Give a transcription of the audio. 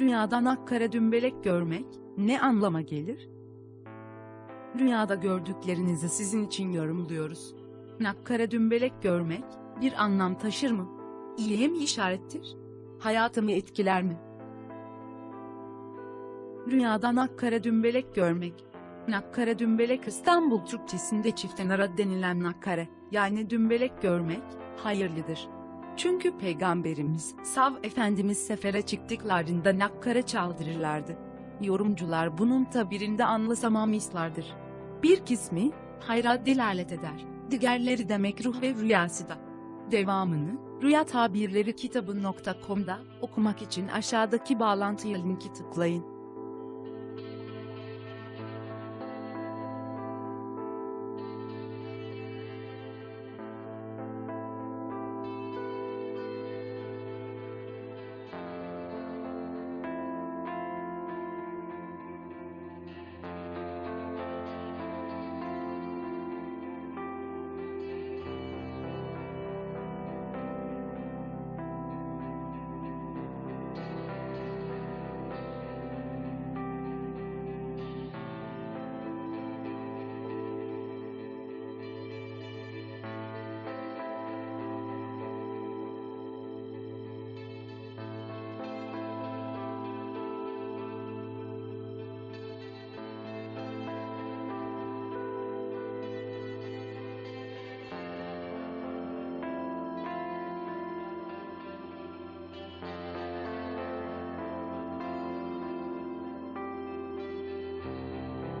Rüyadan akkara dümbelek görmek ne anlama gelir? Rüyada gördüklerinizi sizin için yorumluyoruz. Nakkara dümbelek görmek bir anlam taşır mı? İyiye mi işarettir? Hayatımı etkiler mi? Rüyadan akkara dümbelek görmek. Nakkara dümbelek İstanbul Türkçesinde çifte nara denilen nakkare, yani dümbelek görmek, hayırlıdır. Çünkü Peygamberimiz, Sav Efendimiz sefere çıktıklarında nakkara çaldırırlardı. Yorumcular bunun tabirinde anlasamamislardır. Bir kısmı, hayra delalet eder. Diğerleri de mekruh ve rüyası da. Devamını, Rüya Tabirleri kitabı.com'da okumak için aşağıdaki bağlantıya linki tıklayın.